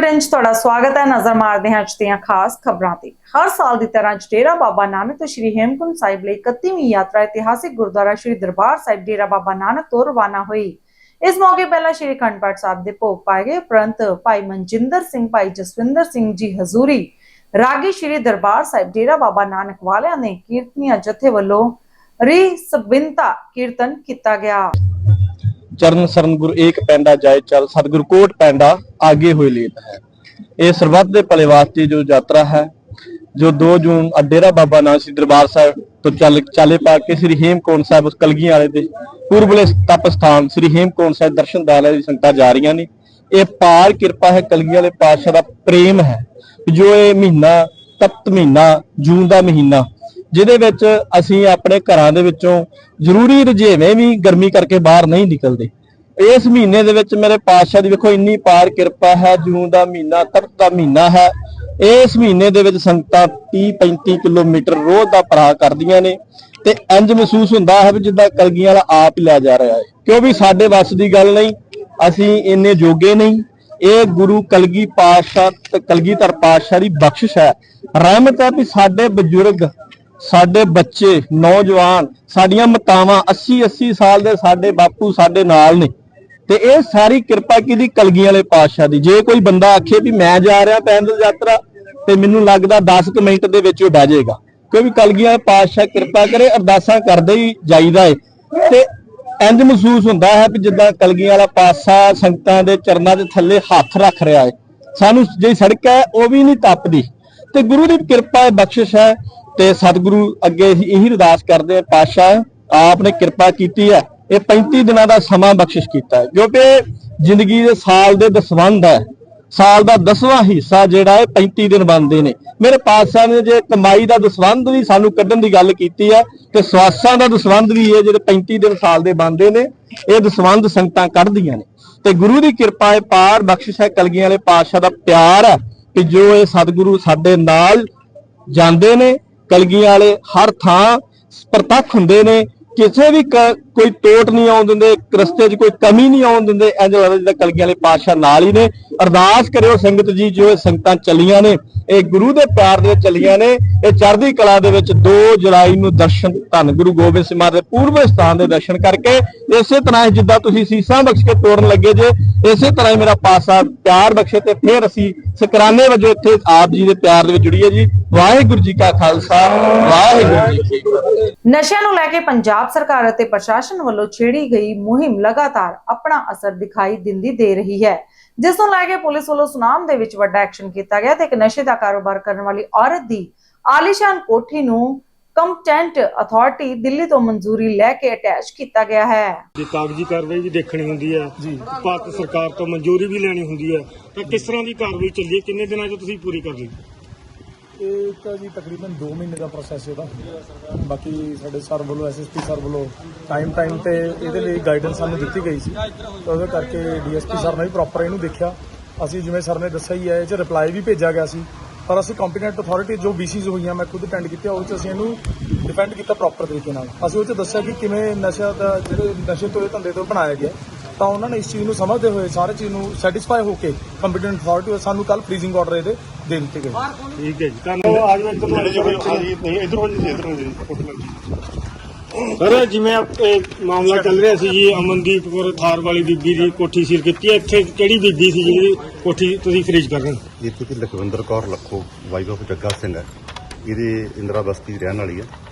Bulletin 'ਚ ਤੁਹਾਡਾ ਸਵਾਗਤ ਹੈ। ਨਜ਼ਰ ਮਾਰਦੇ ਹਾਂ ਅੱਜ ਦੀਆਂ ਖਾਸ ਖਬਰਾਂ ਤੇ। ਹਰ ਸਾਲ ਦੀ ਤਰ੍ਹਾਂ ਡੇਰਾ ਬਾਬਾ ਨਾਨਕ ਤੋਂ ਸ਼੍ਰੀ ਹੇਮਕੁੰਟ ਸਾਹਿਬ ਲਈ 31ਵੀਂ ਯਾਤਰਾ ਇਤਿਹਾਸਿਕ ਗੁਰਦੁਆਰਾ ਸ਼੍ਰੀ ਦਰਬਾਰ ਸਾਹਿਬ ਡੇਰਾ ਬਾਬਾ ਨਾਨਕ ਤੋਂ ਰਵਾਨਾ ਹੋਈ। ਇਸ ਮੌਕੇ ਪਹਿਲਾਂ ਸ਼੍ਰੀ ਅਖੰਡ ਸਾਹਿਬ ਦੇ ਭੋਗ ਪਾਏ ਗਏ। ਉਪਰੰਤ ਭਾਈ ਮਨਜਿੰਦਰ ਸਿੰਘ, ਭਾਈ ਜਸਵਿੰਦਰ ਸਿੰਘ ਜੀ ਹਜ਼ੂਰੀ, ਰਾਗੀ ਸ਼੍ਰੀ ਦਰਬਾਰ ਸਾਹਿਬ ਡੇਰਾ ਬਾਬਾ ਨਾਨਕ ਵਾਲਿਆਂ ਨੇ ਕੀਰਤਨੀਆ ਜਥੇ ਵੱਲੋਂ ਰੀ ਸਬਿੰਤਾ ਕੀਰਤਨ ਕੀਤਾ ਗਿਆ। ਚਰਨ ਸਰਨ ਗੁਰ ਏਕ ਪੈਂਡਾ ਜਾਏ ਚੱਲ, ਸਤਿਗੁਰ ਕੋਟ ਪੈਂਡਾ ਆਗੇ ਹੋਏ ਲੇਤ ਹੈ। ਇਹ ਸਰਬੱਤ ਦੇ ਭਲੇ ਵਾਸਤੇ ਜੋ ਯਾਤਰਾ ਹੈ, ਜੋ 2 ਜੂਨ ਅਡੇਰਾ ਬਾਬਾ ਨਾਨਕ ਸ੍ਰੀ ਦਰਬਾਰ ਸਾਹਿਬ ਤੋਂ ਚੱਲ, ਚਾਲੇ ਪਾ ਕੇ ਸ੍ਰੀ ਹੇਮਕੁੰਟ ਸਾਹਿਬ ਉਸ ਕਲਗੀਆਂ ਵਾਲੇ ਦੇ ਪੂਰਬਲੇ ਤਪ ਸਥਾਨ ਸ੍ਰੀ ਹੇਮਕੁੰਟ ਸਾਹਿਬ ਦਰਸ਼ਨ ਦਾਲੇ ਦੀ ਸੰਗਤਾਂ ਜਾ ਰਹੀਆਂ ਨੇ। ਇਹ ਪਾਰ ਕਿਰਪਾ ਹੈ, ਕਲਗੀਆਂ ਵਾਲੇ ਪਾਤਸ਼ਾਹ ਦਾ ਪ੍ਰੇਮ ਹੈ। ਜੋ ਇਹ ਮਹੀਨਾ, ਤਪਤ ਮਹੀਨਾ, ਜੂਨ ਦਾ ਮਹੀਨਾ ਜਿਹਦੇ ਵਿੱਚ ਅਸੀਂ ਆਪਣੇ ਘਰਾਂ ਦੇ ਵਿੱਚੋਂ ਜ਼ਰੂਰੀ ਰੁਝੇਵੇਂ ਵੀ ਗਰਮੀ ਕਰਕੇ ਬਾਹਰ ਨਹੀਂ ਨਿਕਲਦੇ। ਇਸ ਮਹੀਨੇ ਦੇ ਵਿੱਚ ਮੇਰੇ ਪਾਤਸ਼ਾਹ ਦੀ ਵੇਖੋ ਇੰਨੀ ਪਾਰ ਕਿਰਪਾ ਹੈ, ਜੂਨ ਦਾ ਮਹੀਨਾ ਤਪਤ ਦਾ ਮਹੀਨਾ ਹੈ। ਇਸ ਮਹੀਨੇ ਦੇ ਵਿੱਚ ਸੰਗਤਾਂ 30 35 ਕਿਲੋਮੀਟਰ ਰੋਜ਼ ਦਾ ਪੜਾ ਕਰਦੀਆਂ ਨੇ ਤੇ ਇੰਜ ਮਹਿਸੂਸ ਹੁੰਦਾ ਹੈ ਵੀ ਜਿੱਦਾਂ ਕਲਗੀਆਂ ਵਾਲਾ ਆਪ ਹੀ ਲੈ ਜਾ ਰਿਹਾ ਹੈ। ਕਿਉਂ ਵੀ ਸਾਡੇ ਵੱਸ ਦੀ ਗੱਲ ਨਹੀਂ, ਅਸੀਂ ਇੰਨੇ ਜੋਗੇ ਨਹੀਂ। ਇਹ ਗੁਰੂ ਕਲਗੀ ਪਾਤਸ਼ਾਹ ਤੇ ਕਲਗੀਧਰ ਪਾਤਸ਼ਾਹ ਦੀ ਬਖਸ਼ਿਸ਼ ਹੈ। ਰਹਿਮਤ ਹੈ ਵੀ ਸਾਡੇ ਬਜ਼ੁਰਗ ਸਾਡੇ ਬੱਚੇ, ਨੌਜਵਾਨ, ਸਾਡੀਆਂ ਮਤਾਵਾਂ 80 80 ਸਾਲ ਦੇ ਸਾਡੇ ਬਾਪੂ ਸਾਡੇ ਨਾਲ ਨੇ। ਤੇ ਇਹ ਸਾਰੀ ਕਿਰਪਾ ਕਿਹਦੀ? ਕਲਗੀਆਂ ਵਾਲੇ ਪਾਤਸ਼ਾਹ ਦੀ। ਜੇ ਕੋਈ ਬੰਦਾ ਆਖੇ ਵੀ ਮੈਂ ਜਾ ਰਿਹਾ ਪੈਦਲ ਯਾਤਰਾ, ਤੇ ਮੈਨੂੰ ਲੱਗਦਾ 10 ਕੁ ਮਿੰਟ ਦੇ ਵਿੱਚ ਉਹ ਬਹਿ ਜਾਏਗਾ। ਕਿਉਂਕਿ ਕਲਗੀਆਂ ਵਾਲੇ ਪਾਤਸ਼ਾਹ ਕਿਰਪਾ ਕਰੇ, ਅਰਦਾਸਾਂ ਕਰਦੇ ਹੀ ਜਾਈਦਾ ਏ। ਤੇ ਇੰਜ ਮਹਿਸੂਸ ਹੁੰਦਾ ਹੈ ਵੀ ਜਿੱਦਾਂ ਕਲਗੀਆਂ ਵਾਲਾ ਪਾਤਸ਼ਾਹ ਸੰਗਤਾਂ ਦੇ ਚਰਨਾਂ ਦੇ ਥੱਲੇ ਹੱਥ ਰੱਖ ਰਿਹਾ ਹੈ ਸਾਨੂੰ ਜਿਹੜੀ ਸੜਕ ਹੈ, ਉਹ ਵੀ ਨਹੀਂ ਤੱਪਦੀ। ਤੇ ਗੁਰੂ ਦੀ ਕਿਰਪਾ ਹੈ ਬਖਸ਼ਿਸ਼ ਹੈ ਤੇ ਸਤਿਗੁਰੂ ਅੱਗੇ ਅਸੀਂ ਇਹੀ ਅਰਦਾਸ ਕਰਦੇ ਆ, ਪਾਤਸ਼ਾਹ ਆਪ ਨੇ ਕਿਰਪਾ ਕੀਤੀ ਹੈ। ਇਹ 35 ਦਿਨਾਂ ਦਾ ਸਮਾਂ ਬਖਸ਼ਿਸ਼ ਕੀਤਾ ਕਿਉਂਕਿ ਜ਼ਿੰਦਗੀ ਦੇ ਸਾਲ ਦੇ ਦਸਵੰਧ ਹੈ। ਸਾਲ ਦਾ 10ਵਾਂ ਹਿੱਸਾ ਜਿਹੜਾ ਹੈ 35 ਦਿਨ ਬਣਦੇ ਨੇ। ਮੇਰੇ ਪਾਤਸ਼ਾਹ ਨੇ ਜੇ ਕਮਾਈ ਦਾ ਦਸਵੰਧ ਵੀ ਸਾਨੂੰ ਕੱਢਣ ਦੀ ਗੱਲ ਕੀਤੀ ਹੈ, ਤੇ ਸਵਾਸਾਂ ਦਾ ਦਸਵੰਧ ਵੀ ਇਹ ਜਿਹੜੇ 35 ਦਿਨ ਸਾਲ ਦੇ ਬਣਦੇ ਨੇ, ਇਹ ਦਸਵੰਧ ਸੰਗਤਾਂ ਕੱਢਦੀਆਂ ਨੇ। ਤੇ ਗੁਰੂ ਦੀ ਕਿਰਪਾ ਹੈ ਪਾਰ ਬਖਸ਼ਿਸ਼ ਹੈ। ਕਲਗੀਆਂ ਵਾਲੇ ਪਾਤਸ਼ਾਹ ਦਾ ਪਿਆਰ ਹੈ ਕਿ ਜੋ ਇਹ ਸਤਿਗੁਰੂ ਸਾਡੇ ਨਾਲ ਜਾਂਦੇ ਨੇ ਕਲਗੀਆਂ ਵਾਲੇ ਹਰ ਥਾਂ ਪ੍ਰਤੱਖ ਹੁੰਦੇ ਨੇ। ਕਿਸੇ ਵੀ ਕੋਈ ਟੋਟ ਨਹੀਂ ਆਉਣ ਦਿੰਦੇ, ਰਸਤੇ 'ਚ ਕੋਈ ਕਮੀ ਨਹੀਂ ਆਉਣ ਦਿੰਦੇ। ਇੰਜ ਲੱਗਦਾ ਜਿੱਦਾਂ ਕਲਗੀਆਂ ਵਾਲੇ ਪਾਤਸ਼ਾਹ ਨਾਲ ਹੀ ਨੇ। ਅਰਦਾਸ ਕਰਿਓ ਸੰਗਤ ਜੀ, ਜੋ ਇਹ ਸੰਗਤਾਂ ਚੱਲੀਆਂ ਨੇ, ਇਹ ਗੁਰੂ ਦੇ ਪਿਆਰ ਦੇ ਵਿੱਚ ਚੱਲੀਆਂ ਨੇ, ਇਹ ਚੜ੍ਹਦੀ ਕਲਾ ਦੇ ਵਿੱਚ 2 ਜੁਲਾਈ ਨੂੰ ਦਰਸ਼ਨ, ਧੰਨ ਗੁਰੂ ਗੋਬਿੰਦ ਸਿੰਘ ਮਹਾਰਾਜ ਦੇ ਪੂਰਬੇ ਸਥਾਨ ਦੇ ਦਰਸ਼ਨ ਕਰਕੇ, ਇਸੇ ਤਰ੍ਹਾਂ ਹੀ ਜਿੱਦਾਂ ਤੁਸੀਂ ਸੀਸਾਂ ਬਖਸ਼ ਕੇ ਤੋਰਨ ਲੱਗੇ ਜੇ, ਇਸੇ ਤਰ੍ਹਾਂ ਹੀ ਮੇਰਾ ਪਾਸਾ ਪਿਆਰ ਬਖਸ਼ੇ ਤੇ ਫਿਰ ਅਸੀਂ ਸਕਰਾਨੇ ਵਜੋਂ ਇੱਥੇ ਆਪ ਜੀ ਦੇ ਪਿਆਰ ਦੇ ਵਿੱਚ ਜੁੜੀਏ ਜੀ। ਵਾਹਿਗੁਰੂ ਜੀ ਕਾ ਖਾਲਸਾ, ਵਾਹਿਗੁਰੂ ਜੀ ਕੀ ਫਤਿਹ। ਨਸ਼ਿਆਂ ਨੂੰ ਲੈ ਕੇ ਪੰਜਾਬ ਸਰਕਾਰ ਅਤੇ ਪ੍ਰਸ਼ਾਸਨ ਵੱਲੋਂ ਛੇੜੀ ਗਈ ਮੁਹਿੰਮ ਲਗਾਤਾਰ ਆਪਣਾ ਅਸਰ ਦਿਖਾਈ ਦਿੰਦੀ ਦੇ ਰਹੀ ਹੈ। ਜਿਸ ਨੂੰ ਲੈ ਕੇ ਪੁਲਿਸ ਵੱਲੋਂ ਸੁਨਾਮ ਦੇ ਵਿੱਚ ਵੱਡਾ ਐਕਸ਼ਨ ਕੀਤਾ ਗਿਆ ਤੇ ਇੱਕ ਨਸ਼ੇ ਦਾ ਕਾਰੋਬਾਰ ਕਰਨ ਵਾਲੀ ਔਰਤ ਦੀ ਆਲੀਸ਼ਾਨ ਕੋਠੀ ਨੂੰ ਕੰਪਟੈਂਟ ਅਥਾਰਟੀ ਦਿੱਲੀ ਤੋਂ ਮਨਜ਼ੂਰੀ ਲੈ ਕੇ ਅਟੈਚ ਕੀਤਾ ਗਿਆ ਹੈ। ਜੇ ਕਾਗਜ਼ੀ ਕਾਰਵਾਈ ਵੀ ਦੇਖਣੀ ਹੁੰਦੀ ਹੈ ਜੀ। ਭਾਰਤ ਸਰਕਾਰ ਤੋਂ ਮਨਜ਼ੂਰੀ ਵੀ ਲੈਣੀ ਹੁੰਦੀ ਹੈ ਤਾਂ ਕਿਸ ਤਰ੍ਹਾਂ ਦੀ ਕਾਰਵਾਈ ਚੱਲੀ ਹੈ? ਕਿੰਨੇ ਦਿਨਾਂ 'ਚ ਤੁਸੀਂ ਪੂਰੀ ਕਰ ਲਈ? ਇਹ ਤਾਂ ਜੀ ਤਕਰੀਬਨ 2 ਮਹੀਨੇ ਦਾ ਪ੍ਰੋਸੈਸ ਇਹਦਾ। ਬਾਕੀ ਸਾਡੇ ਸਰ ਵੱਲੋਂ ਐਸਐਸਪੀ ਸਰ ਵੱਲੋਂ ਟਾਈਮ ਟਾਈਮ ਤੇ ਇਹਦੇ ਲਈ ਗਾਈਡੈਂਸ ਸਾਨੂੰ ਦਿੱਤੀ ਗਈ ਸੀ। ਤਾਂ ਉਹਦੇ ਕਰਕੇ ਡੀਐਸਪੀ ਸਰ ਨੇ ਵੀ ਪ੍ਰੋਪਰ ਇਹਨੂੰ ਦੇਖਿਆ। ਅਸੀਂ ਜਿਵੇਂ ਸਰ ਨੇ ਦੱਸਿਆ ਹੀ ਹੈ, ਇਹ 'ਚ ਰਿਪਲਾਈ ਵੀ ਭੇਜਿਆ ਗਿਆ ਸੀ। ਪਰ ਅਸੀਂ ਕੰਪੀਟੈਂਟ ਅਥਾਰਟੀ ਜੋ ਬੀਸੀਜ਼ ਹੋਈਆਂ, ਮੈਂ ਖੁਦ ਅਟੈਂਡ ਕੀਤੀਆਂ ਉਹ 'ਚ ਅਸੀਂ ਇਹਨੂੰ ਡਿਫੈਂਡ ਕੀਤਾ ਪ੍ਰੋਪਰ ਤਰੀਕੇ ਨਾਲ। ਅਸੀਂ ਉਹ 'ਚ ਦੱਸਿਆ ਕਿ ਕਿਵੇਂ ਨਸ਼ਾ ਦਾ, ਜਿਹੜੇ ਨਸ਼ੇ ਤੋਂ ਇਹ ਧੰਦੇ ਤੋਂ ਬਣਾਇਆ ਗਿਆ। ਤਾਂ ਉਹਨਾਂ ਨੇ ਇਸ ਚੀਜ਼ ਨੂੰ ਸਮਝਦੇ ਹੋਏ, ਸਾਰੇ ਚੀਜ਼ ਨੂੰ ਸੈਟੀਸਫਾਈ ਹੋ ਕੇ ਕੰਪੀਟੈਂਟ ਅਥਾਰਟੀ ਸਾਨੂੰ ਕੱਲ ਫ੍ਰੀਜ਼ਿੰਗ ਆਰਡਰ ਇਹਦੇ ਦੇ ਦਿੱਤੇ ਗਏ। ਠੀਕ ਹੈ ਜੀ ਧੰਨਵਾਦ ਆਜ ਮੈਂ ਇੱਧਰ ਨੂੰ ਜੀ ਨਹੀਂ ਇੱਧਰ ਹੋ ਜੀ ਇੱਧਰ ਹੋ ਜੀ ਸਰ ਜਿਵੇਂ ਆਪ- ਇਹ ਮਾਮਲਾ ਚੱਲ ਰਿਹਾ ਸੀ ਜੀ ਅਮਨਦੀਪ ਕੌਰ ਥਾਰ ਵਾਲੀ ਬੀਬੀ ਦੀ ਕੋਠੀ ਸੀਲ ਕੀਤੀ ਹੈ। ਇੱਥੇ ਕਿਹੜੀ ਬੀਬੀ ਸੀ ਜਿਹੜੀ ਕੋਠੀ ਤੁਸੀਂ ਫ੍ਰੀਜ ਕਰ ਰਹੇ ਹੋ? ਇੱਥੇ ਕਿ ਲਖਵਿੰਦਰ ਕੌਰ ਲੱਖੋ ਵਾਈਫ ਆਫ ਜੱਗਾ ਸਿੰਘ ਹੈ। ਇਹਦੇ ਇੰਦਰਾ ਬਸਤੀ ਰਹਿਣ ਵਾਲੀ ਹੈ। ਤੇ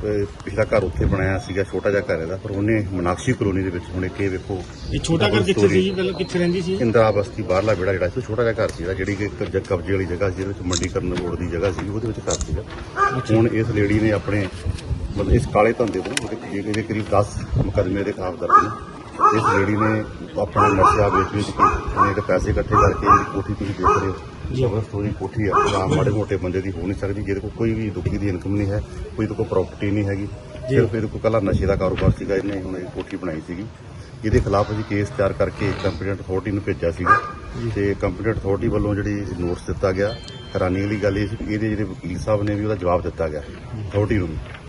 ਪਿਛਲਾ ਘਰ ਉੱਥੇ ਬਣਾਇਆ ਸੀਗਾ ਛੋਟਾ ਜਿਹਾ ਘਰ ਇਹਦਾ ਪਰ ਉਹਨੇ ਮਨਾਕਸ਼ੀ ਕਲੋਨੀ ਦੇ ਵਿੱਚ ਹੁਣ ਇੱਕ ਇਹ ਵੇਖੋ ਇਹ ਛੋਟਾ ਘਰ ਕਿੱਥੇ ਸੀ? ਪਹਿਲਾਂ ਕਿੱਥੇ ਰਹਿੰਦੀ ਸੀ? ਇੰਦਰਾ ਬਸਤੀ ਬਾਹਰਲਾ ਵਿਹੜਾ ਜਿਹੜਾ ਸੀ ਛੋਟਾ ਜਿਹਾ ਘਰ ਸੀਗਾ ਜਿਹੜੀ ਕਿ ਇੱਕ ਕਬਜ਼ੇ ਵਾਲੀ ਜਗ੍ਹਾ ਸੀ ਜਿਹਦੇ ਵਿੱਚ ਮੰਡੀਕਰਨ ਰੋਡ ਦੀ ਜਗ੍ਹਾ ਸੀ ਉਹਦੇ ਵਿੱਚ ਘਰ ਸੀਗਾ। ਹੁਣ ਇਸ ਲੇਡੀ ਨੇ ਆਪਣੇ ਮਤਲਬ ਇਸ ਕਾਲੇ ਧੰਦੇ ਤੋਂ ਉਹਦੇ ਇਹਦੇ ਕਰੀਬ 10 ਮੁਕੱਦਮੇ ਦੇ ਖਿਲਾਫ ਦਰਜ ਨੇ। ਇਸ ਲੇਡੀ ਨੇ ਆਪਣਾ ਨਸ਼ਾ ਵੇਚ ਵੇਚ ਕੇ ਉਹਨੇ ਤੇ ਪੈਸੇ ਇਕੱਠੇ ਕਰਕੇ ਕੋਠੀ ਤੁਸੀਂ ਦੇਖ ਰਹੇ ਹੋ ਜ਼ਬਰਦਸਤ ਉਹਦੀ ਕੋਠੀ ਆ। ਆਮ ਮਾੜੇ ਮੋਟੇ ਬੰਦੇ ਦੀ ਹੋ ਨਹੀਂ ਸਕਦੀ। ਜਿਹਦੇ ਕੋਲ ਕੋਈ ਵੀ ਦੁੱਖੀ ਦੀ ਇਨਕਮ ਨਹੀਂ ਹੈ ਕੋਈ ਇਹਦੇ ਕੋਲ ਪ੍ਰਾਪਰਟੀ ਨਹੀਂ ਹੈਗੀ। ਸਿਰਫ ਇਹਦੇ ਕੋਲ ਕੱਲਾ ਨਸ਼ੇ ਦਾ ਕਾਰੋਬਾਰ ਸੀਗਾ ਇਹਨੇ ਹੁਣ ਇਹ ਕੋਠੀ ਬਣਾਈ ਸੀਗੀ। ਇਹਦੇ ਖਿਲਾਫ ਅਸੀਂ ਕੇਸ ਤਿਆਰ ਕਰਕੇ ਕੰਪੀਟੈਂਟ ਅਥਾਰਟੀ ਨੂੰ ਭੇਜਿਆ ਸੀਗਾ। ਤੇ ਕੰਪੀਟੈਂਟ ਅਥਾਰਟੀ ਵੱਲੋਂ ਜਿਹੜੀ ਨੋਟਿਸ ਦਿੱਤਾ ਗਿਆ ਹੈਰਾਨੀ ਵਾਲੀ ਗੱਲ ਇਹ ਸੀ ਕਿ ਇਹਦੇ ਜਿਹੜੇ ਵਕੀਲ ਸਾਹਿਬ ਨੇ ਵੀ ਉਹਦਾ ਜਵਾਬ ਦਿੱਤਾ ਗਿਆ ਅਥਾਰਟੀ ਨੂੰ।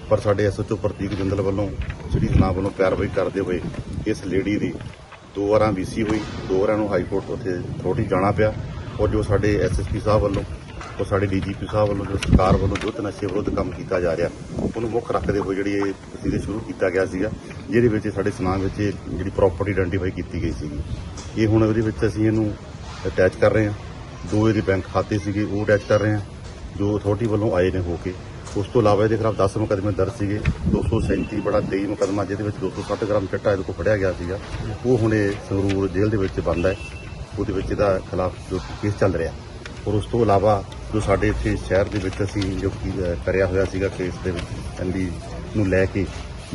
ਪਰ ਸਾਡੇ ਐਸਐਚਓ ਪ੍ਰਤੀਕ ਜਿੰਦਲ ਵੱਲੋਂ ਸਿਟੀ ਥਾਣਾ ਵੱਲੋਂ ਕਾਰਵਾਈ ਕਰਦੇ ਹੋਏ ਇਸ ਲੇਡੀ ਦੀ ਦੋ ਵਾਰਾਂ ਵੀਸੀ ਹੋਈ ਦੋ ਵਾਰਾਂ ਨੂੰ ਹਾਈ ਕੋਰਟ ਉੱਥੇ ਅਥਾਰਟੀ ਜਾਣਾ ਪਿਆ। ਔਰ ਜੋ ਸਾਡੇ ਐਸਐਸਪੀ ਸਾਹਿਬ ਵੱਲੋਂ ਔਰ ਸਾਡੇ ਡੀਜੀਪੀ ਸਾਹਿਬ ਵੱਲੋਂ, ਜੋ ਸਰਕਾਰ ਵੱਲੋਂ ਜੋ ਨਸ਼ੇ ਵਿਰੁੱਧ ਕੰਮ ਕੀਤਾ ਜਾ ਰਿਹਾ, ਉਹਨੂੰ ਮੁੱਖ ਰੱਖਦੇ ਹੋਏ ਜਿਹੜੀ ਇਹ ਪ੍ਰੋਸੀਜਰ ਸ਼ੁਰੂ ਕੀਤਾ ਗਿਆ ਸੀਗਾ, ਜਿਹਦੇ ਵਿੱਚ ਸਾਡੇ ਸਮਾਨ ਵਿੱਚ ਇਹ ਜਿਹੜੀ ਪ੍ਰਾਪਰਟੀ ਆਇਡੈਂਟੀਫਾਈ ਕੀਤੀ ਗਈ ਸੀਗੀ। ਇਹ ਹੁਣ ਉਹਦੇ ਵਿੱਚ ਅਸੀਂ ਇਹਨੂੰ ਅਟੈਚ ਕਰ ਰਹੇ ਹਾਂ। ਦੋ ਇਹਦੇ ਬੈਂਕ ਖਾਤੇ ਸੀਗੇ, ਉਹ ਅਟੈਚ ਕਰ ਰਹੇ ਹਾਂ। ਜੋ ਅਥਾਰਟੀ ਵੱਲੋਂ ਆਏ ਨੇ ਹੋ ਕੇ। ਉਸ ਤੋਂ ਇਲਾਵਾ ਇਹਦੇ ਖਿਲਾਫ 10 ਮੁਕੱਦਮੇ ਦਰਜ ਸੀਗੇ। 237 ਬੜਾ 23 ਮੁਕੱਦਮਾ, ਜਿਹਦੇ ਵਿੱਚ 260 ਗ੍ਰਾਮ ਚਿੱਟਾ ਇਹਦੇ ਕੋਲ ਫੜਿਆ ਗਿਆ ਸੀਗਾ। ਉਹ ਹੁਣ ਇਹ ਸੰਗਰੂਰ ਜੇਲ੍ਹ ਦੇ ਵਿੱਚ ਬੰਦ ਹੈ। ਉਹਦੇ ਵਿੱਚ ਇਹਦਾ ਖਿਲਾਫ ਜੋ ਕੇਸ ਚੱਲ ਰਿਹਾ। ਔਰ ਉਸ ਤੋਂ ਇਲਾਵਾ ਜੋ ਸਾਡੇ ਇੱਥੇ ਸ਼ਹਿਰ ਦੇ ਵਿੱਚ ਅਸੀਂ ਜੋ ਕੀ ਕਰਿਆ ਹੋਇਆ ਸੀਗਾ ਕੇਸ ਦੇ ਵਿੱਚ, ਐਨਡੀ ਨੂੰ ਲੈ ਕੇ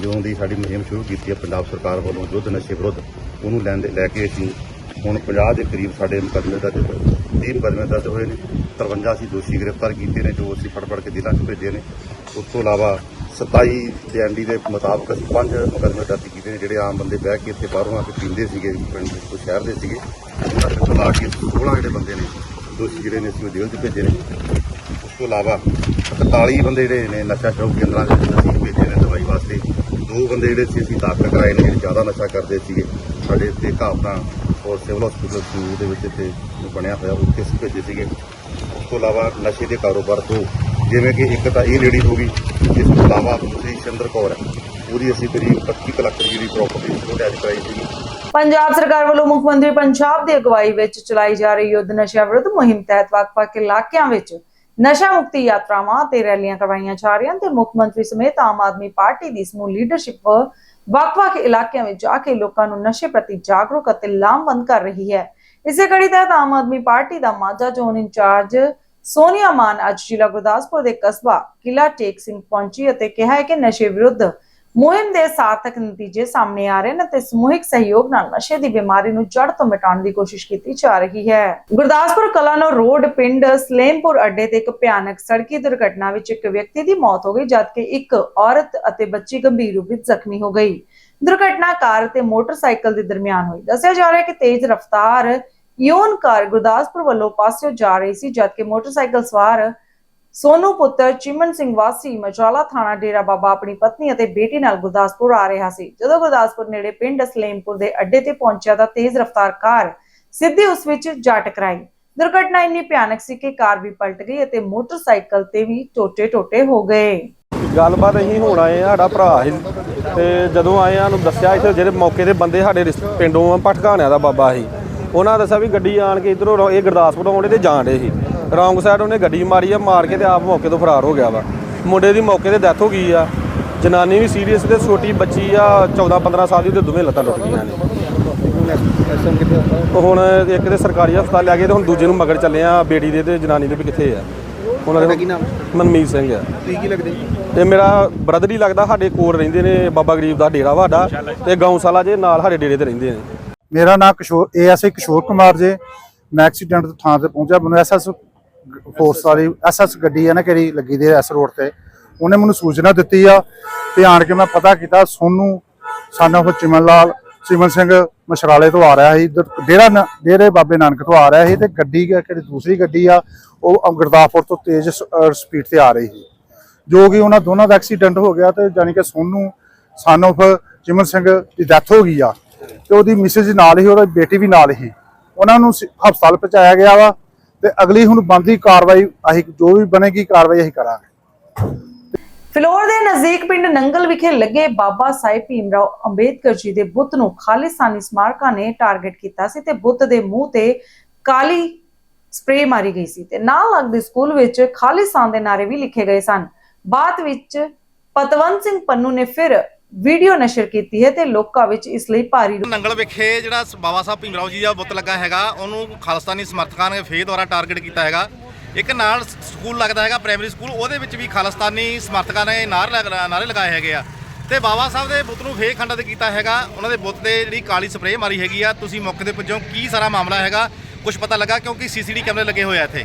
ਜਦੋਂ ਦੀ ਸਾਡੀ ਮੁਹਿੰਮ ਸ਼ੁਰੂ ਕੀਤੀ ਹੈ, ਪੰਜਾਬ ਸਰਕਾਰ ਵੱਲੋਂ ਯੁੱਧ ਨਸ਼ੇ ਵਿਰੁੱਧ, ਉਹਨੂੰ ਲੈਣ ਦੇ ਲੈ ਕੇ ਅਸੀਂ ਹੁਣ 50 ਦੇ ਕਰੀਬ ਸਾਡੇ ਮੁਕੱਦਮੇ ਦਰਜ ਹੋਏ 30 ਮੁਕੱਦਮੇ ਦਰਜ ਹੋਏ ਨੇ 53 ਅਸੀਂ ਦੋਸ਼ੀ ਗ੍ਰਿਫਤਾਰ ਕੀਤੇ ਨੇ, ਜੋ ਅਸੀਂ ਫੜ ਫੜ ਕੇ ਜ਼ਿਲ੍ਹਾ 'ਚ ਭੇਜੇ ਨੇ। ਉਸ ਤੋਂ ਇਲਾਵਾ 27 ਦੇ ਐਨਡੀ ਦੇ ਮੁਤਾਬਕ ਅਸੀਂ ਪੰਜ ਮੁਕੱਦਮੇ ਦਰਜ ਕੀਤੇ ਨੇ, ਜਿਹੜੇ ਆਮ ਬੰਦੇ ਬਹਿ ਕੇ ਇੱਥੇ ਬਾਹਰੋਂ ਆ ਕੇ ਪੀਂਦੇ ਸੀਗੇ, ਪਿੰਡ ਦੇ, ਸ਼ਹਿਰ ਦੇ ਸੀਗੇ। ਉਹਨਾਂ ਦੇ ਖਿਲਾਫ ਕੇ 16 ਜਿਹੜੇ ਬੰਦੇ ਨੇ ਦੋਸ਼ੀ ਜਿਹੜੇ ਨੇ ਅਸੀਂ ਉਹ ਜੇਲ੍ਹ 'ਚ ਭੇਜੇ ਨੇ ਉਸ ਤੋਂ ਇਲਾਵਾ 41 ਬੰਦੇ ਜਿਹੜੇ ਨੇ ਨਸ਼ਾ ਸ਼ੌਕ ਕੇਂਦਰਾਂ ਦੇ ਅਸੀਂ ਭੇਜੇ ਨੇ ਦਵਾਈ ਵਾਸਤੇ ਦੋ ਬੰਦੇ ਜਿਹੜੇ ਸੀ ਅਸੀਂ ਦਾਖਲ ਕਰਾਏ ਨੇ ਜਿਹੜੇ ਜ਼ਿਆਦਾ ਨਸ਼ਾ ਕਰਦੇ ਸੀਗੇ ਸਾਡੇ ਇੱਥੇ ਕਾਪਨਾ ਔਰ ਸਿਵਲ ਹਸਪੀਟਲ ਸੰਗਰੂਰ ਦੇ ਵਿੱਚ ਇੱਥੇ ਬਣਿਆ ਹੋਇਆ ਉੱਥੇ ਅਸੀਂ ਭੇਜੇ ਸੀਗੇ ਉਸ ਤੋਂ ਇਲਾਵਾ ਨਸ਼ੇ ਦੇ ਕਾਰੋਬਾਰ ਤੋਂ ਜਿਵੇਂ ਕਿ ਇੱਕ ਤਾਂ ਇਹ ਲੇਡੀ ਹੋ ਗਈ ਇਸ ਤੋਂ ਇਲਾਵਾ ਦੂਸਰੀ ਸ਼ੰਦਰ ਕੌਰ ਹੈ। ਉਹਦੀ ਅਸੀਂ ਕਰੀਬ 25 ਕੁ ਲੱਖ ਰੁਪਏ ਦੀ ਪ੍ਰਾਪਰਟੀ ਉਹ ਟੈਚ ਕਰਾਈ ਸੀਗੀ ਪੰਜਾਬ ਸਰਕਾਰ ਵੱਲੋਂ ਮੁੱਖ ਮੰਤਰੀ ਪੰਜਾਬ ਦੀ ਅਗਵਾਈ ਵਿੱਚ ਚਲਾਈ ਜਾ ਰਹੀ ਯੁੱਧ ਨਸ਼ਿਆਂ ਵਿਰੁੱਧ ਮੁਹਿੰਮ ਤਹਿਤ ਵੱਖ-ਵੱਖ ਇਲਾਕਿਆਂ ਵਿੱਚ ਨਸ਼ਾ ਮੁਕਤੀ ਯਾਤਰਾਵਾਂ ਤੇ ਰੈਲੀਆਂ ਕਰਵਾਈਆਂ ਜਾ ਰਹੀਆਂ ਤੇ ਮੁੱਖ ਮੰਤਰੀ ਸਮੇਤ ਆਮ ਆਦਮੀ ਪਾਰਟੀ ਦੀ ਸਮੂਹ ਲੀਡਰਸ਼ਿਪ ਵੱਖ-ਵੱਖ ਇਲਾਕਿਆਂ ਵਿੱਚ ਜਾ ਕੇ ਲੋਕਾਂ ਨੂੰ ਨਸ਼ੇ ਪ੍ਰਤੀ ਜਾਗਰੂਕ ਅਤੇ ਲਾਮਬੰਦ ਕਰ ਰਹੀ ਹੈ। ਇਸੇ ਕੜੀ ਤਹਿਤ ਆਮ ਆਦਮੀ ਪਾਰਟੀ ਦਾ ਮਾਝਾ ਜ਼ੋਨ ਇੰਚਾਰਜ ਸੋਨੀਆ ਮਾਨ ਅੱਜ ਜ਼ਿਲ੍ਹਾ ਗੁਰਦਾਸਪੁਰ ਦੇ ਕਸਬਾ ਕਿਲਾ ਟੇਕ ਸਿੰਘ ਪਹੁੰਚੀ ਅਤੇ ਕਿਹਾ ਹੈ ਕਿ ਨਸ਼ੇ ਵਿਰੁੱਧ ਮੁਹਿੰਮ ਦੇ ਸਾਰਥਕ ਨਤੀਜੇ ਸਾਹਮਣੇ ਆ ਰਹੇ ਨੇ ਤੇ ਸਮੂਹਿਕ ਸਹਿਯੋਗ ਨਾਲ ਨਸ਼ੇ ਦੀ ਬਿਮਾਰੀ ਨੂੰ ਜੜ ਤੋਂ ਮਿਟਾਉਣ ਦੀ ਕੋਸ਼ਿਸ਼ ਕੀਤੀ ਜਾ ਰਹੀ ਹੈ। ਗੁਰਦਾਸਪੁਰ ਕਲਾਨੋ ਰੋਡ ਪਿੰਡ ਸਲੇਮਪੁਰ ਅੱਡੇ ਤੇ ਇੱਕ ਭਿਆਨਕ ਸੜਕੀ ਦੁਰਘਟਨਾ ਵਿੱਚ ਇੱਕ ਵਿਅਕਤੀ ਦੀ ਮੌਤ ਹੋ ਗਈ, ਜਦਕਿ ਇੱਕ ਔਰਤ ਅਤੇ ਬੱਚੀ ਗੰਭੀਰ ਰੂਪ ਵਿੱਚ ਜ਼ਖਮੀ ਹੋ ਗਈ। ਦੁਰਘਟਨਾ ਕਾਰ ਤੇ ਮੋਟਰਸਾਈਕਲ ਦੇ ਦਰਮਿਆਨ ਹੋਈ। ਦੱਸਿਆ ਜਾ ਰਿਹਾ ਹੈ ਕਿ ਤੇਜ਼ ਰਫ਼ਤਾਰ ਯੋਨ ਕਾਰ ਗੁਰਦਾਸਪੁਰ ਵੱਲੋਂ ਪਾਸਿਓ ਜਾ ਰਹੀ ਸੀ, ਜਦਕਿ ਮੋਟਰਸਾਈਕਲ ਸਵਾਰ ਸੋਨੂ ਪੁੱਤਰ ਚਿਮਨ ਸਿੰਘ ਵਾਸੀ ਮਜਰਾਲਾ ਥਾਣਾ ਡੇਰਾ ਬਾਬਾ ਆਪਣੀ ਪਤਨੀ ਅਤੇ ਬੇਟੀ ਨਾਲ ਗੁਰਦਾਸਪੁਰ ਆ ਰਿਹਾ ਸੀ। ਜਦੋਂ ਗੁਰਦਾਸਪੁਰ ਨੇੜੇ ਪਿੰਡ ਸਲੇਮਪੁਰ ਦੇ ਅੱਡੇ ਤੇ ਪਹੁੰਚਿਆ ਤਾਂ ਤੇਜ਼ ਰਫ਼ਤਾਰ ਕਾਰ ਸਿੱਧੀ ਉਸ ਵਿੱਚ ਜਾ ਟਕਰਾਈ। ਦੁਰਘਟਨਾ ਇੰਨੀ ਭਿਆਨਕ ਸੀ ਕਿ ਕਾਰ ਵੀ ਪਲਟ ਗਈ ਅਤੇ ਮੋਟਰਸਾਈਕਲ ਤੇ ਵੀ ਟੋਟੇ-ਟੋਟੇ ਹੋ ਗਏ। ਗੱਲਬਾਤ ਅਸੀਂ ਹੁਣ ਆਏ ਆ ਸਾਡਾ ਭਰਾ ਸੀ ਤੇ ਜਦੋਂ ਆਏ ਆ ਨੂੰ ਦੱਸਿਆ ਇੱਥੇ ਜਿਹੜੇ ਮੌਕੇ ਦੇ ਬੰਦੇ ਸਾਡੇ ਰਿਸ- ਪਿੰਡੋਂ ਆ ਪਟਕਾਣਿਆਂ ਦਾ ਬਾਬਾ ਸੀ। ਉਹਨਾਂ ਦੱਸਿਆ ਵੀ ਗੱਡੀ ਆਣ ਕੇ ਇਧਰੋਂ ਇਹ ਗੁਰਦਾਸਪੁਰ ਆਉਂਦੇ ਤੇ ਜਾਣ ਡੇ ਸੀ। ਰੌਂਗ ਸਾਈਡ ਉਹਨੇ ਗੱਡੀ ਮਾਰੀ ਆ ਮਾਰ ਕੇ ਤੇ ਆਪ ਮੌਕੇ ਤੋਂ ਫਰਾਰ ਹੋ ਗਿਆ ਵਾ। ਮੁੰਡੇ ਦੀ ਮੌਕੇ ਤੇ ਡੈਥ ਹੋ ਗਈ ਆ। ਜਨਾਨੀ ਵੀ ਸੀਰੀਅਸ ਤੇ ਛੋਟੀ ਬੱਚੀ ਆ 14 15 ਸਾਲ ਦੀ ਉਹਦੇ ਦੋਵੇਂ ਲੱਤਾਂ ਟੁੱਟ ਗਈਆਂ ਨੇ। ਹੁਣ ਇੱਕ ਤੇ ਸਰਕਾਰੀ ਹਸਪਤਾਲ ਲੈ ਗਏ ਤੇ ਹੁਣ ਦੂਜੇ ਨੂੰ ਮਗਰ ਚੱਲੇ ਆ ਬੇਟੀ ਦੇ ਤੇ ਜਨਾਨੀ ਦੇ ਵੀ ਕਿੱਥੇ ਆ? ਉਹਨਾਂ ਦੇ ਕੀ ਨਾਮ ਮਨਮੀਤ ਸਿੰਘ ਆ। ਤੁਸੀਂ ਕੀ ਲੱਗਦੇ? ਇਹ ਮੇਰਾ ਬ੍ਰਦਰ ਹੀ ਲੱਗਦਾ ਸਾਡੇ ਕੋਲ ਰਹਿੰਦੇ ਨੇ ਬਾਬਾ ਗਰੀਬ ਦਾ ਡੇਰਾ ਵਾ ਸਾਡਾ। ਤੇ ਗਊਸ਼ਾਲਾ ਜੇ ਨਾਲ ਸਾਡੇ ਡੇਰੇ ਤੇ ਰਹਿੰਦੇ ਨੇ। ਮੇਰਾ ਨਾਮ ਕਿਸ਼ੋਰ ਏਐਸਏ ਕਿਸ਼ੋਰ ਕੁਮਾਰ ਜੇ। ਮੈਂ ਐਕਸੀਡੈਂਟ ਥਾਂ ਤੇ ਪਹੁੰਚਿਆ ਮੈਨੂੰ ਐਸਐਸ ਫੋਰਸ ਵਾਲੀ ਐਸਐਸ ਗੱਡੀ ਹੈ ਨਾ ਕਿਹੜੀ ਲੱਗੀ ਦੀ ਐਸ ਰੋਡ ਤੇ, ਉਹਨੇ ਮੈਨੂੰ ਸੂਚਨਾ ਦਿੱਤੀ ਆ ਤੇ ਆਣ ਕੇ ਮੈਂ ਪਤਾ ਕੀਤਾ ਸੋਨੂੰ ਸਾਨਾ ਉਹ ਚਿਮਨ ਲਾਲ, ਚਿਮਨ ਸਿੰਘ ਮਸ਼ਰਾਲੇ ਤੋਂ ਆ ਰਿਹਾ ਸੀ ਡੇਰਾ ਨ- ਡੇਰੇ ਬਾਬੇ ਨਾਨਕ ਤੋਂ ਆ ਰਿਹਾ ਸੀ ਤੇ ਗੱਡੀ ਕਿਹੜੀ ਦੂਸਰੀ ਗੱਡੀ ਆ, ਉਹ ਗੁਰਦਾਸਪੁਰ ਤੋਂ ਤੇਜ਼ ਸਪੀਡ ਤੇ ਆ ਰਹੀ ਸੀ। ਜੋ ਕਿ ਉਹਨਾਂ ਦੋਨਾਂ ਦਾ ਐਕਸੀਡੈਂਟ ਹੋ ਗਿਆ ਤੇ ਜਾਨੀ ਕਿ ਸੋਨੂੰ ਸਨ of ਚਿਮਨ ਸਿੰਘ ਦੀ ਡੈਥ ਹੋ ਗਈ ਆ ਤੇ ਉਹਦੀ ਮਿਸਿਸ ਨਾਲ ਹੀ, ਉਹਦੀ ਬੇਟੀ ਵੀ ਨਾਲ ਹੀ, ਉਹਨਾਂ ਨੂੰ ਸ- ਹਸਪਤਾਲ ਪਹੁੰਚਾਇਆ ਗਿਆ ਵਾ। ਤੇ ਅਗਲੀ ਹੁਣ ਬੰਦੀ ਕਾਰਵਾਈ ਅਸੀਂ ਜੋ ਵੀ ਬਣੇਗੀ ਕਾਰਵਾਈ ਅਸੀਂ ਕਰਾਂਗੇ। ਫਿਲੌਰ ਦੇ ਨਜ਼ਦੀਕ ਪਿੰਡ ਨੰਗਲ ਵਿਖੇ ਲੱਗੇ ਬਾਬਾ ਸਾਹਿਬ ਭੀਮਰਾਓ ਅੰਬੇਦਕਰ ਜੀ ਦੇ ਬੁੱਤ ਨੂੰ ਖਾਲਿਸਤਾਨੀ ਸਮਾਰਕਾਂ ਨੇ ਟਾਰਗੇਟ ਕੀਤਾ ਸੀ ਤੇ ਬੁੱਤ ਦੇ ਮੂੰਹ ਤੇ ਕਾਲੀ ਸਪਰੇ ਮਾਰੀ ਗਈ ਸੀ ਤੇ ਨਾਲ ਲੱਗਦੇ ਸਕੂਲ ਵਿੱਚ ਖਾਲਿਸਤਾਨ ਦੇ ਨਾਰੇ ਵੀ ਲਿਖੇ ਗਏ ਸਨ। ਬਾਅਦ ਵਿੱਚ ਪਤਵੰਤ ਸਿੰਘ ਪੰਨੂ ਨੇ ਫਿਰ ਵੀਡੀਓ ਨਸ਼ਰ ਕੀਤੀ ਹੈ ਤੇ ਲੋਕਾਂ ਵਿੱਚ ਇਸ ਲਈ ਭਾਰੀ ਨੰਗਲ ਵਿਖੇ ਜਿਹੜਾ ਬਾਬਾ ਸਾਹਿਬ ਭੀਮਰਾਓ ਜੀ ਦਾ ਬੁੱਤ ਲੱਗਾ ਹੈਗਾ, ਉਹਨੂੰ ਖਾਲਸਤਾਨੀ ਸਮਰਥਕਾਂ ਨੇ ਫੇਰ ਦੁਆਰਾ ਟਾਰਗੇਟ ਕੀਤਾ ਹੈਗਾ। ਇੱਕ ਨਾਲ ਸਕੂਲ ਲੱਗਦਾ ਹੈਗਾ ਪ੍ਰਾਇਮਰੀ ਸਕੂਲ ਉਹਦੇ ਵਿੱਚ ਵੀ ਖਾਲਸਤਾਨੀ ਸਮਰਥਕਾਂ ਨੇ ਨਾਰ ਲਗ- ਨਾਰੇ ਲਗਾਏ ਹੈਗੇ ਆ। ਤੇ ਬਾਬਾ ਸਾਹਿਬ ਦੇ ਬੁੱਤ ਨੂੰ ਫੇਰ ਖੰਡਿਤ ਕੀਤਾ ਹੈਗਾ, ਉਹਨਾਂ ਦੇ ਬੁੱਤ ਤੇ ਜਿਹੜੀ ਕਾਲੀ ਸਪਰੇਅ ਮਾਰੀ ਹੈਗੀ ਆ। ਤੁਸੀਂ ਮੌਕੇ ਤੇ ਪੁੱਜੋ, ਕੀ ਸਾਰਾ ਮਾਮਲਾ ਹੈਗਾ ਕੁਝ ਪਤਾ ਲੱਗਾ ਕਿਉਂਕਿ ਸੀਸੀਟੀ ਕੈਮਰੇ ਲੱਗੇ ਹੋਏ ਆ ਇੱਥੇ।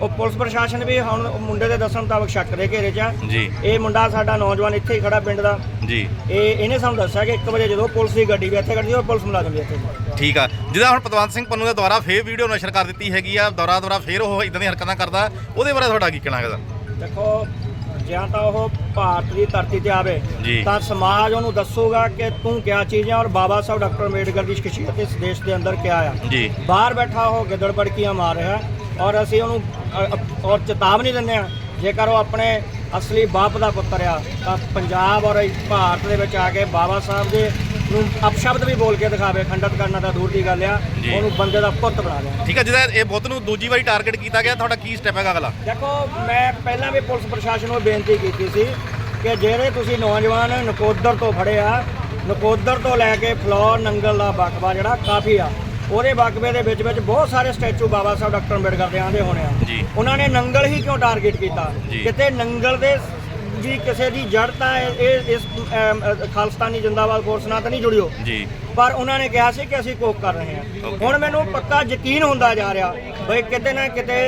ਉਹ ਪੁਲਿਸ ਪ੍ਰਸ਼ਾਸਨ ਵੀ ਹੁਣ ਉਹ ਮੁੰਡੇ ਦੇ ਦੱਸਣ ਮੁਤਾਬਕ ਸ਼ੱਕ ਦੇ ਘੇਰੇ 'ਚ ਆ। ਜੀ। ਇਹ ਮੁੰਡਾ ਸਾਡਾ ਨੌਜਵਾਨ ਇੱਥੇ ਹੀ ਖੜਾ ਪਿੰਡ ਦਾ। ਜੀ। ਇਹ ਇਹਨੇ ਸਾਨੂੰ ਦੱਸਿਆ ਕਿ 1 ਵਜੇ ਜਦੋਂ ਪੁਲਿਸ ਦੀ ਗੱਡੀ ਵੀ ਇੱਥੇ ਖੜੀ ਸੀ ਔਰ ਪੁਲਿਸ ਮੁਲਾਜ਼ਮ ਵੀ ਇੱਥੇ ਠੀਕ ਆ। ਜਿਹਦਾ ਹੁਣ ਪਤਵੰਤ ਸਿੰਘ ਪੰਨੂ ਦੇ ਦੁਆਰਾ ਫੇਰ ਵੀਡੀਓ ਨਸ਼ਰ ਕਰ ਦਿੱਤੀ ਹੈਗੀ ਆ ਦੁਆਰਾ ਦੁਆਰਾ ਫੇਰ ਉਹ ਇਦਾਂ ਦੀਆਂ ਹਰਕਤਾਂ ਕਰਦਾ ਉਹਦੇ ਬਾਰੇ ਤੁਹਾਡਾ ਕੀ ਕਹਿਣਾ ਹੈਗਾ? ਦੇਖੋ ਜਾਂ ਤਾਂ ਉਹ ਭਾਰਤ ਦੀ ਧਰਤੀ ਤੇ ਆਵੇ। ਤਾਂ ਸਮਾਜ ਉਹਨੂੰ ਦੱਸੂਗਾ ਕਿ ਤੂੰ ਕਿਆ ਚੀਜ਼ ਹੈ ਔਰ ਬਾਬਾ ਸਾਹਿਬ ਡਾਕਟਰ ਅੰਬੇਡਕਰ ਦੀ ਸ਼ਖਸੀਅਤ ਇਸ ਦੇਸ਼ ਦੇ ਅੰਦਰ ਕਿਆ ਆ। ਜੀ। ਬਾਹਰ ਬੈਠਾ ਉਹ ਗਿੱਦੜ ਬੜਕੀਆਂ ਮਾਰ ਰਿਹਾ ਔਰ ਅਸੀਂ ਉਹਨੂੰ ਅ, ਔਰ ਚੇਤਾਵਨੀ ਦਿੰਦੇ ਆ ਜੇਕਰ ਉਹ ਆਪਣੇ ਅਸਲੀ ਬਾਪ ਦਾ ਪੁੱਤਰ ਆ ਤਾਂ ਪੰਜਾਬ ਔਰ ਭਾਰਤ ਦੇ ਵਿੱਚ ਆ ਕੇ ਬਾਬਾ ਸਾਹਿਬ ਦੇ ਨੂੰ ਅਪਸ਼ਬਦ ਵੀ ਬੋਲ ਕੇ ਦਿਖਾਵੇ ਖੰਡਿਤ ਕਰਨਾ ਤਾਂ ਦੂਰ ਦੀ ਗੱਲ ਆ ਜੀ। ਉਹਨੂੰ ਬੰਦੇ ਦਾ ਪੁੱਤ ਬਣਾ ਲਿਆ ਠੀਕ ਆ ਜਿਹਦਾ ਇਹ ਬੁੱਧ ਨੂੰ ਦੂਜੀ ਵਾਰੀ ਟਾਰਗੇਟ ਕੀਤਾ ਗਿਆ ਤੁਹਾਡਾ ਕੀ ਸਟੈਪ ਹੈਗਾ ਅਗਲਾ? ਦੇਖੋ ਮੈਂ ਪਹਿਲਾਂ ਵੀ ਪੁਲਿਸ ਪ੍ਰਸ਼ਾਸਨ ਨੂੰ ਬੇਨਤੀ ਕੀਤੀ ਸੀ ਕਿ ਜਿਹੜੇ ਤੁਸੀਂ ਨੌਜਵਾਨ ਨਕੋਦਰ ਤੋਂ ਫੜੇ ਆ ਨਕੋਦਰ ਤੋਂ ਲੈ ਕੇ ਫਲੋਰ ਨੰਗਲ ਦਾ ਬਕਵਾ ਜਿਹੜਾ ਕਾਫੀ ਆ। ਉਹਦੇ ਬਕਵੇ ਦੇ ਵਿੱਚ ਵਿੱਚ ਬਹੁਤ ਸਾਰੇ ਸਟੈਚੂ ਬਾਬਾ ਸਾਹਿਬ ਡਾਕਟਰ ਅੰਬੇਡਕਰ ਦੇ ਆਂਦੇ ਹੋਣੇ ਆ। ਜੀ। ਉਹਨਾਂ ਨੇ ਨੰਗਲ ਹੀ ਕਿਉਂ ਟਾਰਗੇਟ ਕੀਤਾ। ਕਿਤੇ ਨੰਗਲ ਦੇ ਜੀ ਕਿਸੇ ਦੀ ਜੜ ਤਾਂ ਇਹ ਇਸ ਖਾਲਿਸਤਾਨੀ ਜਿੰਦਾਬਾਦ ਫੋਰਸ ਨਾਲ ਤਾਂ ਨਹੀਂ ਜੁੜਿਓ। ਜੀ। ਪਰ ਉਹਨਾਂ ਨੇ ਕਿਹਾ ਸੀ ਕਿ ਅਸੀਂ ਕੋਕ ਕਰ ਰਹੇ ਹਾਂ। ਹੁਣ ਮੈਨੂੰ ਪੱਕਾ ਯਕੀਨ ਹੁੰਦਾ ਜਾ ਰਿਹਾ ਬਈ ਕਿਤੇ ਨਾ ਕਿਤੇ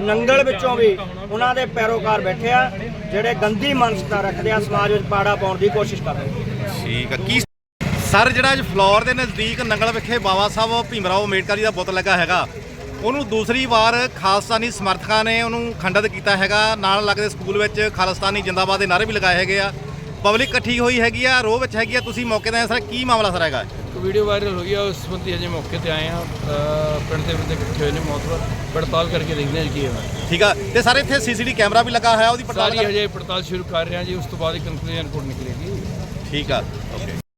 ਨੰਗਲ ਵਿੱਚੋਂ ਵੀ ਉਹਨਾਂ ਦੇ ਪੈਰੋਕਾਰ ਬੈਠੇ ਆ ਜਿਹੜੇ ਗੰਦੀ ਮਾਨਸਿਕਤਾ ਰੱਖਦੇ ਆ ਸਮਾਜ ਵਿੱਚ ਪਾੜਾ ਪਾਉਣ ਦੀ ਕੋਸ਼ਿਸ਼ ਕਰ ਰਹੇ ਠੀਕ ਆ। ਕੀ ਸਰ ਜਿਹੜਾ ਅੱਜ ਫਲੋਰ ਦੇ ਨਜ਼ਦੀਕ ਨੰਗਲ ਵਿਖੇ ਬਾਬਾ ਸਾਹਿਬ ਭੀਮਰਾਓ ਅੰਬੇਡਕਰ ਜੀ ਦਾ ਬੁੱਤ ਲੱਗਾ ਹੈਗਾ ਉਹਨੂੰ ਦੂਸਰੀ ਵਾਰ ਖਾਲਸਤਾਨੀ ਸਮਰਥਕਾਂ ਨੇ ਉਹਨੂੰ ਖੰਡਿਤ ਕੀਤਾ ਹੈਗਾ। ਨਾਲ ਲੱਗਦੇ ਸਕੂਲ ਵਿੱਚ ਖਾਲਿਸਤਾਨੀ ਜਿੰਦਾਬਾਦ ਦੇ ਨਾਰੇ ਵੀ ਲਗਾਏ ਹੈਗੇ ਆ। ਪਬਲਿਕ ਇਕੱਠੀ ਹੋਈ ਹੈਗੀ ਆ ਰੋਹ ਵਿੱਚ ਹੈਗੀ ਆ। ਤੁਸੀਂ ਮੌਕੇ ਤੇ ਆਏ ਸਰ ਕੀ ਮਾਮਲਾ ਸਰ ਹੈਗਾ? ਇੱਕ ਵੀਡੀਓ ਵਾਇਰਲ ਹੋਈ ਆ ਉਸ ਸੰਬੰਧੀ ਅਜੇ ਮੌਕੇ ਤੇ ਆਏ ਆ। ਪਿੰਡ ਦੇ ਬੰਦੇ ਇਕੱਠੇ ਹੋਏ ਨੇ ਮੌਤਵਰ ਪੜਤਾਲ ਕਰਕੇ ਦੇਖਦੇ ਹਾਂ ਕੀ ਹੈ ਠੀਕ ਆ ਤੇ ਸਰ ਇੱਥੇ ਸੀਸੀਟੀ ਕੈਮਰਾ ਵੀ ਲੱਗਾ ਹੋਇਆ ਉਹਦੀ ਪੜਤਾਲ ਸਾਰੀ ਅਜੇ ਪੜਤਾਲ ਸ਼ੁਰੂ ਕਰ ਰਹੇ ਹਾਂ ਜੀ ਉਸ ਤੋਂ ਬਾਅਦ ਹੀ ਕਨਕਲੂਜਨ ਰਿਪੋਰਟ ਨਿਕਲੇਗੀ। ਠੀਕ ਆ ਓਕੇ।